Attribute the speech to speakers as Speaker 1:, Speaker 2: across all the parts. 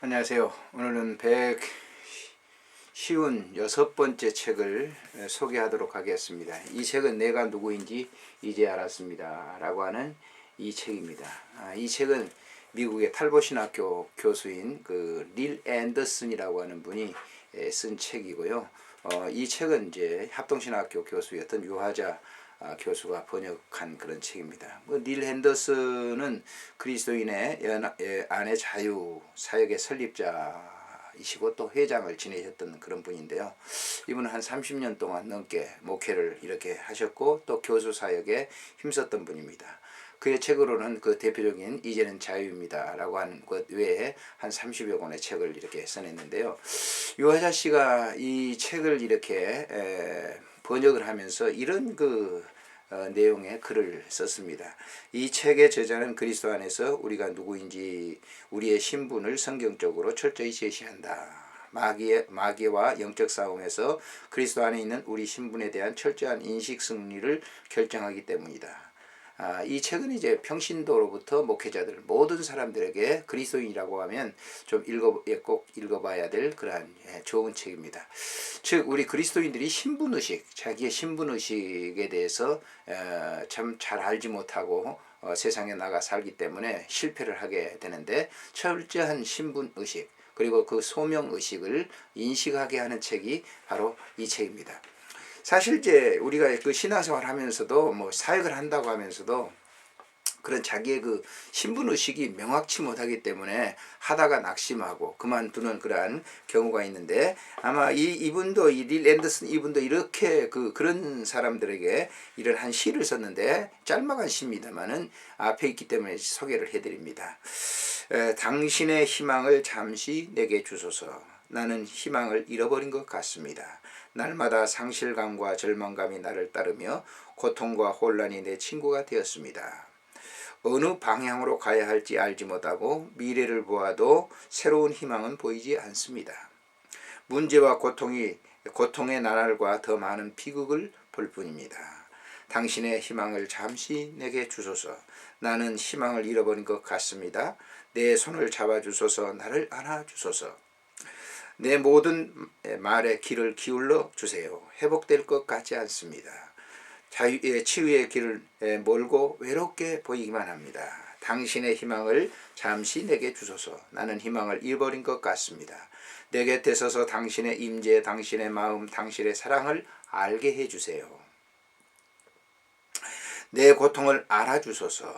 Speaker 1: 안녕하세요. 오늘은 100 쉬운 여섯 번째 책을 소개하도록 하겠습니다. 이 책은 내가 누구인지 이제 알았습니다. 라고 하는 이 책입니다. 아, 이 책은 미국의 탈보신학교 교수인 그 릴 앤더슨이라고 하는 분이 에, 쓴 책이고요. 어, 이 책은 이제 합동신학교 교수였던 유화자 아, 교수가 번역한 그런 책입니다. 뭐, 닐 핸더슨은 그리스도인의 연- 예, 안의 자유 사역의 설립자이시고 또 회장을 지내셨던 그런 분인데요. 이분은 한 30년 동안 넘게 목회를 이렇게 하셨고 또 교수 사역에 힘썼던 분입니다. 그의 책으로는 그 대표적인 이제는 자유입니다 라고 하는 것 외에 한 30여 권의 책을 이렇게 써냈는데요. 유화자 씨가 이 책을 이렇게 에, 번역을 하면서 이런 그 어, 내용의 글을 썼습니다. 이 책의 저자는 그리스도 안에서 우리가 누구인지 우리의 신분을 성경적으로 철저히 제시한다. 마귀의 마귀와 영적 싸움에서 그리스도 안에 있는 우리 신분에 대한 철저한 인식 승리를 결정하기 때문이다. 아, 이 책은 이제 평신도로부터 목회자들 모든 사람들에게 그리스도인이라고 하면 좀 읽어 예, 꼭 읽어봐야 될 그러한 예, 좋은 책입니다. 즉 우리 그리스도인들이 신분 의식, 자기의 신분 의식에 대해서 참 잘 알지 못하고 어, 세상에 나가 살기 때문에 실패를 하게 되는데 철저한 신분 의식 그리고 그 소명 의식을 인식하게 하는 책이 바로 이 책입니다. 사실 이제 우리가 그 신앙생활 하면서도 뭐 사역을 한다고 하면서도 그런 자기의 그 신분 의식이 명확치 못하기 때문에 하다가 낙심하고 그만두는 그러한 경우가 있는데 아마 이 이분도 이 릴 앤더슨 이분도 이렇게 그 그런 사람들에게 이런 한 시를 썼는데 짤막한 시입니다만은 앞에 있기 때문에 소개를 해드립니다. 에, 당신의 희망을 잠시 내게 주소서. 나는 희망을 잃어버린 것 같습니다. 날마다 상실감과 절망감이 나를 따르며 고통과 혼란이 내 친구가 되었습니다. 어느 방향으로 가야 할지 알지 못하고 미래를 보아도 새로운 희망은 보이지 않습니다. 문제와 고통이 고통의 나날과 더 많은 비극을 볼 뿐입니다. 당신의 희망을 잠시 내게 주소서. 나는 희망을 잃어버린 것 같습니다. 내 손을 잡아 주소서. 나를 안아 주소서. 내 모든 말에 귀를 기울여 주세요. 회복될 것 같지 않습니다. 자유의 치유의 길을 몰고 외롭게 보이기만 합니다. 당신의 희망을 잠시 내게 주소서. 나는 희망을 잃어버린 것 같습니다. 내 곁에 서서 당신의 임재, 당신의 마음, 당신의 사랑을 알게 해 주세요. 내 고통을 알아주소서.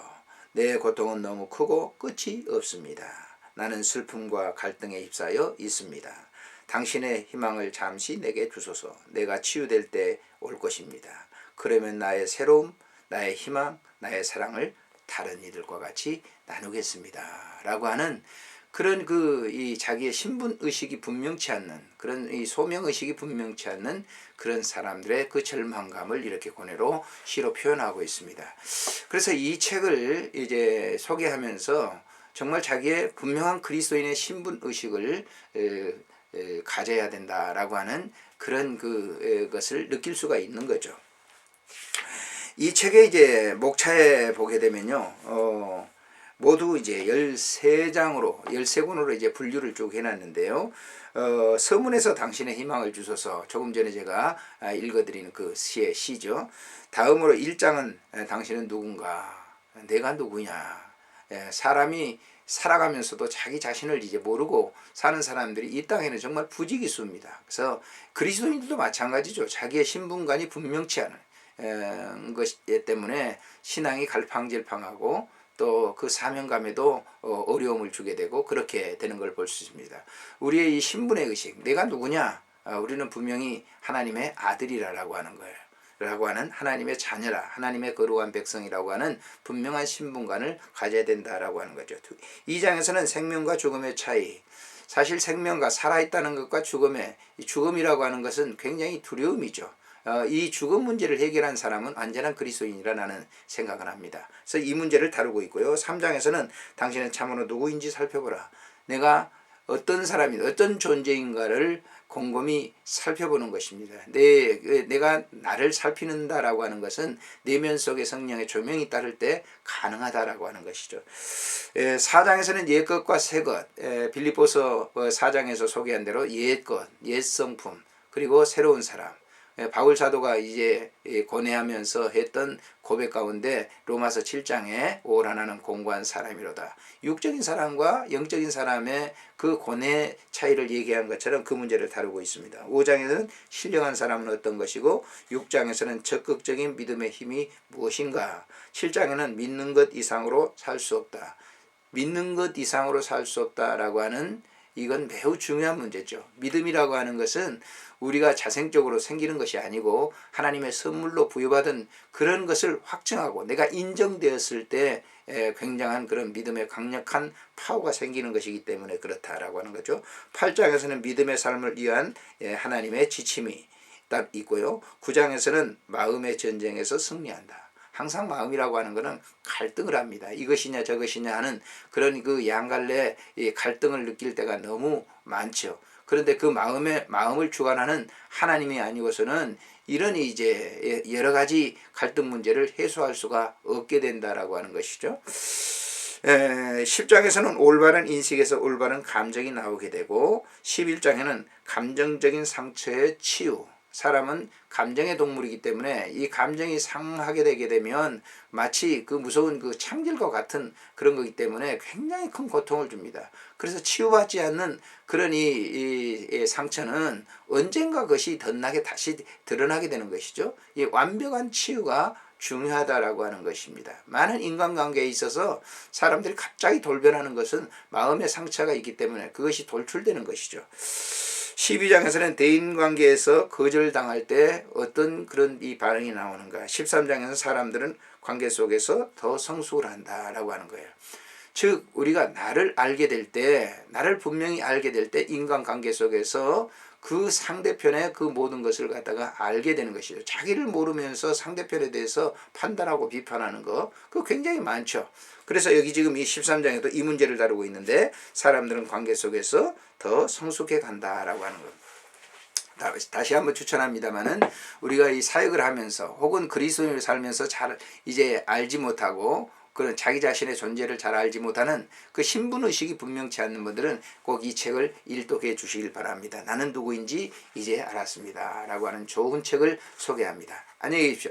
Speaker 1: 내 고통은 너무 크고 끝이 없습니다. 나는 슬픔과 갈등에 휩싸여 있습니다. 당신의 희망을 잠시 내게 주소서. 내가 치유될 때 올 것입니다. 그러면 나의 새로움, 나의 희망, 나의 사랑을 다른 이들과 같이 나누겠습니다. 라고 하는 그런 그 이 자기의 신분 의식이 분명치 않는 그런 이 소명 의식이 분명치 않는 그런 사람들의 그 절망감을 이렇게 고뇌로 시로 표현하고 있습니다. 그래서 이 책을 이제 소개하면서 정말 자기의 분명한 그리스도인의 신분 의식을 가져야 된다라고 하는 그런 그 에, 것을 느낄 수가 있는 거죠. 이 책의 이제 목차에 보게 되면요. 어, 모두 이제 13장으로 13권으로 이제 분류를 쭉 해놨는데요. 어, 서문에서 당신의 희망을 주소서 조금 전에 제가 아, 읽어드리는 그 시의 시죠. 다음으로 1장은 당신은 누군가 내가 누구냐 예, 사람이 살아가면서도 자기 자신을 이제 모르고 사는 사람들이 이 땅에는 정말 부지기수입니다. 그래서 그리스도인들도 마찬가지죠. 자기의 신분관이 분명치 않은 에, 것 때문에 신앙이 갈팡질팡하고 또 그 사명감에도 어, 어려움을 주게 되고 그렇게 되는 걸 볼 수 있습니다. 우리의 이 신분의 의식, 내가 누구냐? 아, 우리는 분명히 하나님의 아들이라고 하는 거예요. 라고 하는 하나님의 자녀라 하나님의 거룩한 백성이라고 하는 분명한 신분관을 가져야 된다라고 하는 거죠. 이 장에서는 생명과 죽음의 차이 사실 생명과 살아있다는 것과 죽음의 죽음이라고 하는 것은 굉장히 두려움이죠. 어, 이 죽음 문제를 해결한 사람은 완전한 그리스도인이라 나는 생각을 합니다. 그래서 이 문제를 다루고 있고요. 3장에서는 당신은 참으로 누구인지 살펴보라. 내가 어떤 사람이 어떤 존재인가를 곰곰이 살펴보는 것입니다. 내, 내가 나를 살피는다라고 하는 것은 내면 속의 성령의 조명이 따를 때 가능하다라고 하는 것이죠. 에, 사장에서는 옛 것과 새 것, 에, 빌리포서 어, 사장에서 소개한 대로 옛 것, 옛 성품, 그리고 새로운 사람, 예, 바울 사도가 이제 예, 고뇌하면서 했던 고백 가운데 로마서 7장에 오라나는 공고한 사람이로다. 육적인 사람과 영적인 사람의 그 고뇌 차이를 얘기한 것처럼 그 문제를 다루고 있습니다. 5장에서는 신령한 사람은 어떤 것이고 6장에서는 적극적인 믿음의 힘이 무엇인가. 7장에는 믿는 것 이상으로 살 수 없다. 믿는 것 이상으로 살 수 없다라고 하는 이건 매우 중요한 문제죠. 믿음이라고 하는 것은 우리가 자생적으로 생기는 것이 아니고 하나님의 선물로 부여받은 그런 것을 확증하고 내가 인정되었을 때 굉장한 그런 믿음의 강력한 파워가 생기는 것이기 때문에 그렇다라고 하는 거죠. 8장에서는 믿음의 삶을 위한 하나님의 지침이 딱 있고요. 9장에서는 마음의 전쟁에서 승리한다. 항상 마음이라고 하는 것은 갈등을 합니다. 이것이냐 저것이냐 하는 그런 그 양갈래 갈등을 느낄 때가 너무 많죠. 그런데 그 마음의 마음을 주관하는 하나님이 아니고서는 이런 이제 여러 가지 갈등 문제를 해소할 수가 없게 된다라고 하는 것이죠. 에, 10장에서는 올바른 인식에서 올바른 감정이 나오게 되고 11장에는 감정적인 상처의 치유 사람은 감정의 동물이기 때문에 이 감정이 상하게 되게 되면 마치 그 무서운 그 창질과 같은 그런 거기 때문에 굉장히 큰 고통을 줍니다. 그래서 치유받지 않는 그런 이, 이, 이 상처는 언젠가 그것이 덧나게 다시 드러나게 되는 것이죠. 이 완벽한 치유가 중요하다라고 하는 것입니다. 많은 인간관계에 있어서 사람들이 갑자기 돌변하는 것은 마음의 상처가 있기 때문에 그것이 돌출되는 것이죠. 12장에서는 대인 관계에서 거절당할 때 어떤 그런 이 반응이 나오는가. 13장에서 사람들은 관계 속에서 더 성숙을 한다라고 하는 거예요. 즉 우리가 나를 알게 될 때, 나를 분명히 알게 될 때 인간 관계 속에서 그 상대편의 그 모든 것을 갖다가 알게 되는 것이죠. 자기를 모르면서 상대편에 대해서 판단하고 비판하는 거, 그거 굉장히 많죠. 그래서 여기 지금 이 13장에도 이 문제를 다루고 있는데 사람들은 관계 속에서 더 성숙해 간다라고 하는 겁니다. 다시 한번 추천합니다만은 우리가 이 사역을 하면서 혹은 그리스도인을 살면서 잘 이제 알지 못하고 그런 자기 자신의 존재를 잘 알지 못하는 그 신분 의식이 분명치 않는 분들은 꼭 이 책을 일독해 주시길 바랍니다. 나는 누구인지 이제 알았습니다 라고 하는 좋은 책을 소개합니다. 안녕히 계십시오.